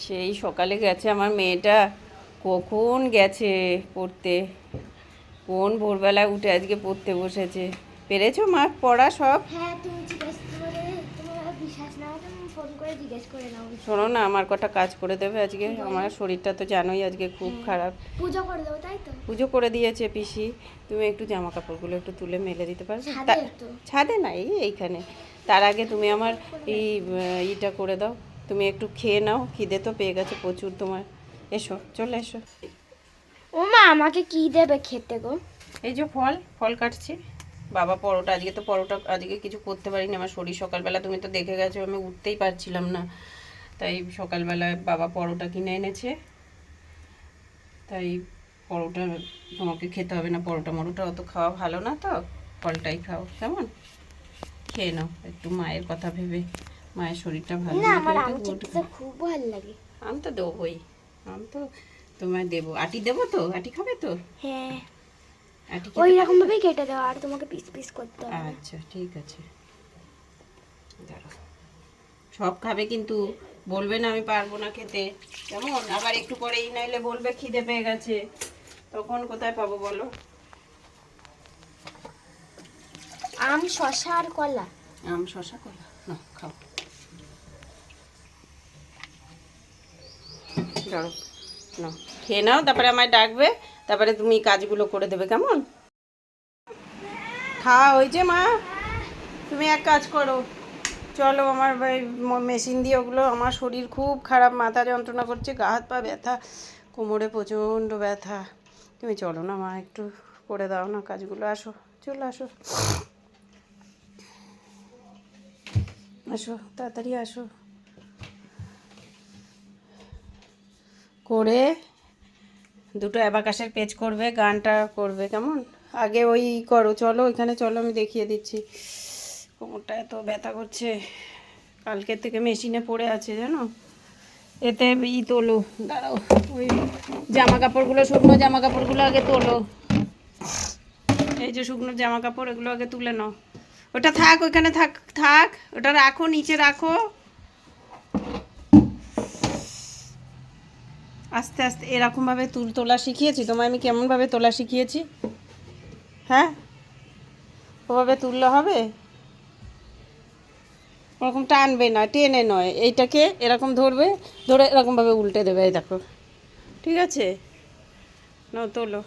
সেই সকালে গেছে আমার মেয়েটা। কখন গেছে পড়তে? কোন ভোরবেলায় উঠে আজকে পড়তে বসেছে? পেরেছ মা? পড়া সব? হ্যাঁ তুমি জিজ্ঞেস করে তোমার বিশ্বাস না ফোন করে জিজ্ঞেস করে নাও। শোনো না আমার কটা কাজ করে দেবে আজকে। আমার শরীরটা তো জানোই আজকে খুব খারাপ। পুজো করে দেবো তাই তো? পুজো করে দিয়েছে পিসি। তুমি একটু জামা কাপড়গুলো একটু তুলে মেলে দিতে পারবে ছাদে তা- ছাদে না এই এইখানে। তার আগে তুমি আমার এই ইটা করে দাও। তুমি একটু খেয়ে নাও খিদে তো পেয়ে গেছে প্রচুর তোমার। এসো চলে এসো। ও মা আমাকে কি দেবে খেতে গো? এই যে ফল ফল কাটছি। বাবা পরোটা আজকে তো পরোটা আজকে কিছু করতে পারিনি। আমার শরীর সকালবেলা তুমি তো দেখে গেছো আমি উঠতেই পারছিলাম না। তাই সকালবেলায় বাবা পরোটা কিনে এনেছে। তাই পরোটা তোমাকে খেতে হবে না পরোটা মরোটা অত খাওয়া ভালো না তো? ফলটাই খাও কেমন? খেয়ে নাও একটু মায়ের কথা ভেবে। মায়ের শরীরটা ভালো না না আমার আম খুব ভালো লাগে। আম তো দেবোই। আম তো তোমায় দেবো। আটি দেবো তো? আটি খাবে তো? হ্যাঁ। আটি ওই রকম ভাবেই কেটে দাও আর তোমাকে পিস পিস করতে হবে। আচ্ছা ঠিক আছে। দাঁড়াও। সব খাবে কিন্তু। বলবে না আমি পারব না খেতে। কেমন? আবার একটু পরে এই নাইলে বলবে খিদে পেয়ে গেছে। তখন কোথায় পাবো বলো? আম শশা আর কলা। আম শশা কলা। না খাও। খেয়ে নাও, তারপরে আমায় ডাকবে, তারপরে তুমি কাজগুলো করে দেবে, কেমন? খাওয়া হয়েছে মা, তুমি এক কাজ করো। চলো আমার মেশিন দিয়ে ওগুলো, আমার শরীর খুব খারাপ, মাথা যন্ত্রণা করছে, গা হাত পা ব্যথা, কোমরে প্রচণ্ড ব্যথা। তুমি চলো না মা, একটু করে দাও না কাজগুলো, আসো, চলে আসো। আসো, তাড়াতাড়ি আসো। করে দুটো অ্যাবাকাশের পেজ করবে, গানটা করবে, কেমন? আগে ওই করো, চলো, ওইখানে চলো, আমি দেখিয়ে দিচ্ছি। কোমরটা এত ব্যথা করছে। কালকে থেকে মেশিনে পড়ে আছে, জানো? এতে ই তোলো, দাঁড়াও, ওই জামা কাপড়গুলো শুকনো জামা কাপড়গুলো আগে তোলো। এই যে শুকনো জামা কাপড় এগুলো আগে তুলে নাও। ওটা থাক, ওইখানে থাক থাক, ওটা রাখো, নিচে রাখো। আস্তে আস্তে এরকমভাবে তুল তোলা শিখিয়েছি। তোমায় আমি কেমনভাবে তোলা শিখিয়েছি? হ্যাঁ? ওভাবে তুললে হবে? ওরকম টানবে না টেনে নয়। এইটাকে এরকম ধরবে, ধরে এরকমভাবে উল্টে দেবে, এই দেখো। ঠিক আছে? নাও, তোলো।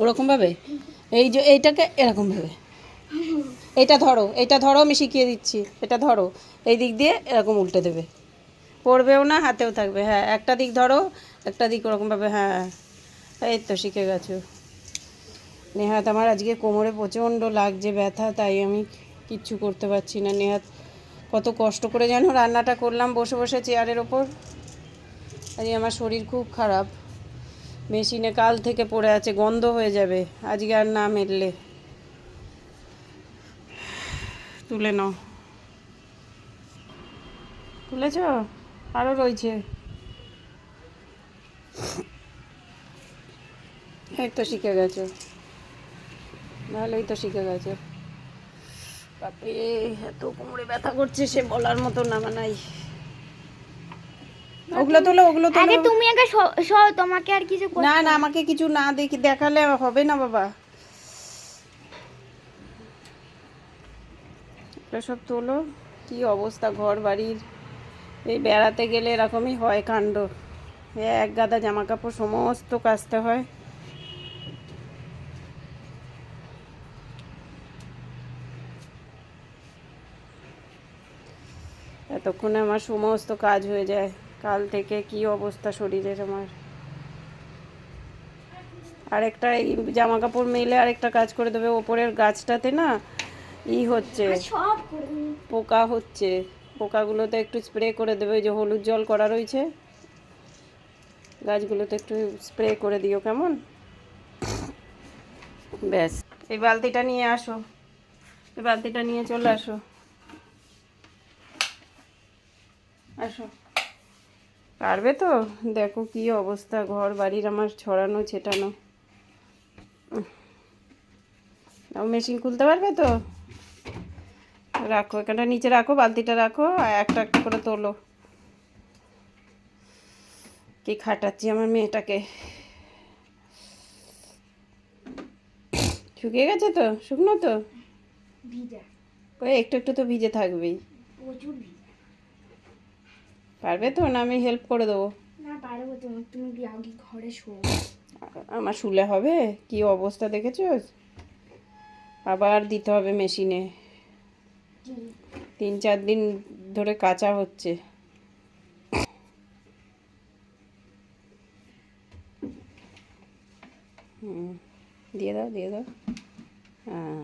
ওরকমভাবে? এই যে এইটাকে এরকমভাবে। এটা ধরো এটা ধরো আমি শিখিয়ে দিচ্ছি, এটা ধরো। এই দিক দিয়ে এরকম উল্টে দেবে। পড়বেও না, হাতেও থাকবে হ্যাঁ একটা দিক ধরো, একটা দিক ওরকমভাবে হ্যাঁ এই তো শিখে গেছো। নেহাত, আমার আজকে কোমরে প্রচণ্ড লাগছে ব্যথা, তাই আমি কিচ্ছু করতে পারছি না। নেহাত, কত কষ্ট করে যেন রান্নাটা করলাম বসে বসে চেয়ারের ওপর। আজকে আমার শরীর খুব খারাপ। মেশিনে কাল থেকে পড়ে আছে, গন্ধ হয়ে যাবে। আজকে আর না মেললে। তুলে নাও। তুলেছ? আরও রয়েছে। এই তো শিখে গেছো। ভালোই তো শিখে গেছো। বাপরে এত কোমরে ব্যথা করছে সে বলার মতো না নাই ওগুলো তোলো ওগুলো তোলো। আগে তুমি আগে তোমাকে আর কিছু না না আমাকে কিছু না দেখি দেখালে হবে না বাবা। এগুলো সব তোলো। কি অবস্থা ঘর বাড়ির এই বেড়াতে গেলে এরকমই হয় কাণ্ড। এক গাদা জামা কাপড় সমস্ত কাচতে হয়। এতক্ষণে আমার সমস্ত কাজ হয়ে যায়। কাল থেকে কি অবস্থা শরীরের আমার? আরেকটা এই জামা কাপড় মেলে আরেকটা কাজ করে দেবে। ওপরের গাছটাতে না ই হচ্ছে। সব পোকা হচ্ছে। পোকাগুলোতে একটু স্প্রে করে দেবে ওই যে হলুদ জল করা রয়েছে। গাছগুলোতে একটু স্প্রে করে দিও কেমন? ব্যাস। এই বালতিটা নিয়ে আসো। এই বালতিটা নিয়ে চলে আসো। আসো। পারবে তো? দেখো কি অবস্থা ঘর বাড়ির আমার ছড়ানো ছেটানো। মেশিন খুলতে পারবে তো? রাখো এখানটা নিচে রাখো বালতিটা রাখো আর একটা একটা করে তোলো। কি খাটাচ্ছি আমার মেয়েটাকে? শুকিয়ে গেছে তো? শুকনো তো? একটু একটু তো ভিজে থাকবেই। পারবে তো না আমি হেল্প করে দেবো? আমার শুলে হবে? কি অবস্থা দেখেছ? আবার দিতে হবে মেশিনে তিন চার দিন ধরে কাঁচা হচ্ছে। দিয়ে দাও দিয়ে দাও। হ্যাঁ।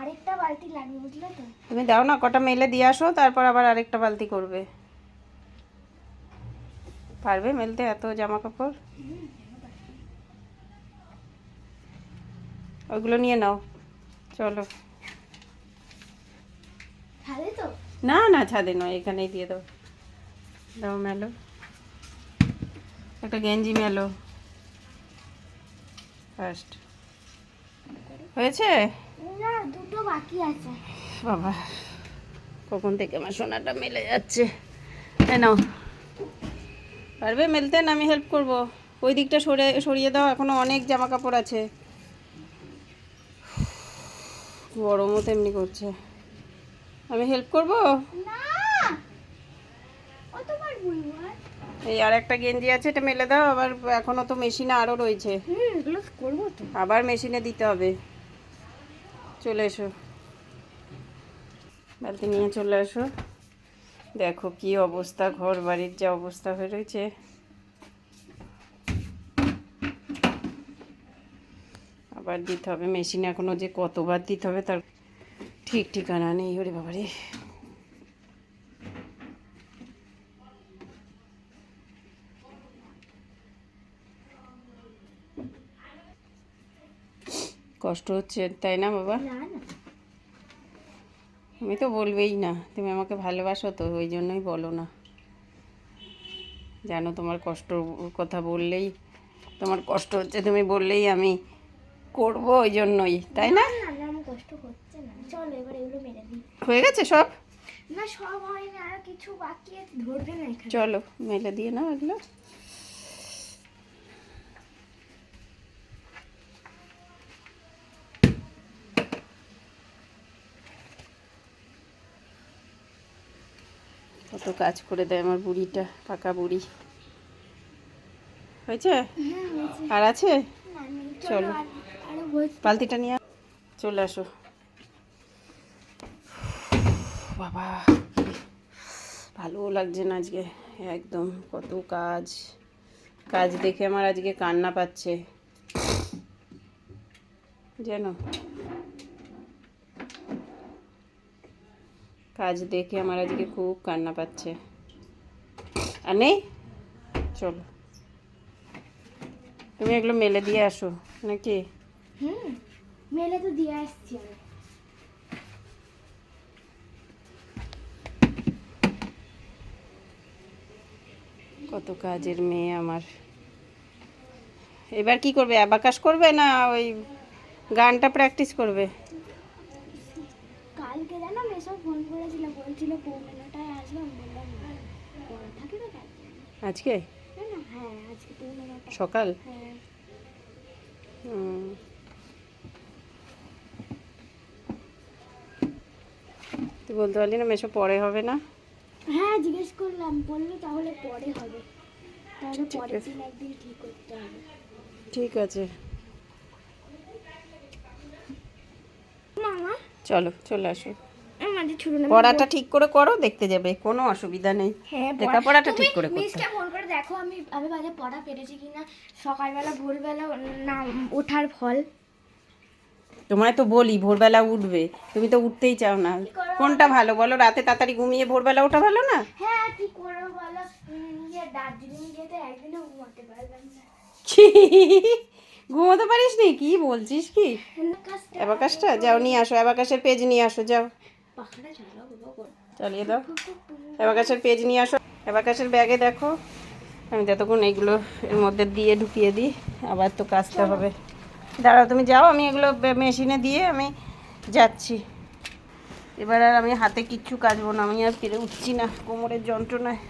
আরেকটা বালতি লাগবে বুঝলে তো? তুমি দাও না কটা মেলে দিয়ে আসো তারপর আবার আরেকটা বালতি করবে। পারবে মেলতে এত জামা কাপড় ওইগুলো নিয়ে নাও। চলো। না না ছাদে নয় এখানেই দিয়ে দাও। দাও মেলো। একটা গেঞ্জি মেলো। ফার্স্ট হয়েছে? না দুটো বাকি আছে। বাবা কখন থেকে আমার সোনাটা মেলে যাচ্ছে? নাও। পারবে? মেলতে না আমি হেল্প করব? ওই দিকটা সরে সরিয়ে দাও এখনও অনেক জামা কাপড় আছে। গরমও তেমনি করছে। আমি হেল্প করব? এই আর একটা গেঞ্জি আছে এটা মেলে দাও আবার এখনও তো মেশিনে আরও রয়েছে। আবার মেশিনে দিতে হবে। চলে এসো। বালতি নিয়ে চলে এসো দেখো কি অবস্থা ঘর বাড়ির যা অবস্থা হয়ে রয়েছে। আবার দিতে হবে? মেশিনে এখনও যে কতবার দিতে হবে তার ঠিক ঠিকানা নেই ওরে বাবারে। কষ্ট হচ্ছে তাই না বাবা? আমি তো বলবেই না তুমি আমাকে ভালোবাসো তো ওই জন্যই বলো না। জানো তোমার কষ্ট কথা বললেই তোমার কষ্ট হচ্ছে তুমি বললেই আমি করব ওই জন্যই তাই না? কষ্ট হচ্ছে না। চলো এবার এগুলো মেরে দিই। হয়ে গেছে সব? না সব হয়নি আর কিছু বাকি আছে ধরবে না এখানে। চলো মেলে দিয়ে নাও এগুলো। কত কাজ করে দেয় আমার বুড়িটা পাকা বুড়ি। হয়েছে? হ্যাঁ আর আছে? চলো। চলো আর- আরও বলছি বালতিটা নিয়ে চলে আসো। বাবা ভালো লাগছে না আজকে। একদম কত কাজ। কাজ দেখে আমার আজকে কান্না পাচ্ছে। যেন। কাজ দেখে আমার আজকে খুব কান্না পাচ্ছে। আর নেই? চলো। তুমি এগুলো মেলে দিয়ে আসো, নাকি? হুম মেলে তো দিয়ে আসছি আমি। কত কাজের মেয়ে আমার। এবার কি করবে অ্যাবাকাস করবে না ওই গানটা প্র্যাকটিস করবে? কালকে জানো মেসব ফোন করেছিল বলছিল পৌনেটায় আসবে আমি বললাম না তো কাল। আজকে? না না হ্যাঁ আজকে সকাল? হ্যাঁ। তুই বলতে পারলি না মেশো পরে হবে না? হ্যাঁ জিজ্ঞেস করলাম বলল তাহলে পরে হবে। তাহলে ঠিক পরের আছে। দিন একদিন ঠিক করতে হবে। ঠিক আছে। মামা চলো চলে আসো। পড়াটা ঠিক করে করো দেখতে যাবে কোনো অসুবিধা নেই। হ্যাঁ লেখাপড়াটা ঠিক করে মিসকে ফোন করে দেখো আমি আমি বাজে পড়া পেরেছি কিনা। সকালবেলা ভোরবেলা না ওঠার ফল। তোমায় তো বলি ভোরবেলা উঠবে। তুমি তো উঠতেই চাও না। কোনটা ভালো বলো? রাতে তাড়াতাড়ি ঘুমিয়ে ভোরবেলা ওঠা ভালো না? হ্যাঁ কি করব বলো? ইয়ে দার্জিলিং যেতে একদিনও ঘুমাতে পারলাম না। ঘুমোতে পারিস নি? কি বলছিস কি? অ্যাবাকাসটা যাও নিয়ে আসো অ্যাবাকাসের পেজ নিয়ে আসো যাও। চালিয়ে দাও। অ্যাবাকাসের পেজ নিয়ে আসো। অ্যাবাকাসের ব্যাগে দেখো। আমি যতক্ষণ এইগুলো এর মধ্যে দিয়ে ঢুকিয়ে দিই আবার তো কাচতে হবে। দাঁড়াও তুমি যাও আমি এগুলো মেশিনে দিয়ে আমি যাচ্ছি। এবার আর আমি হাতে কিচ্ছু কাচবো না আমি আর পেরে উঠছি না কোমরের যন্ত্রণায়।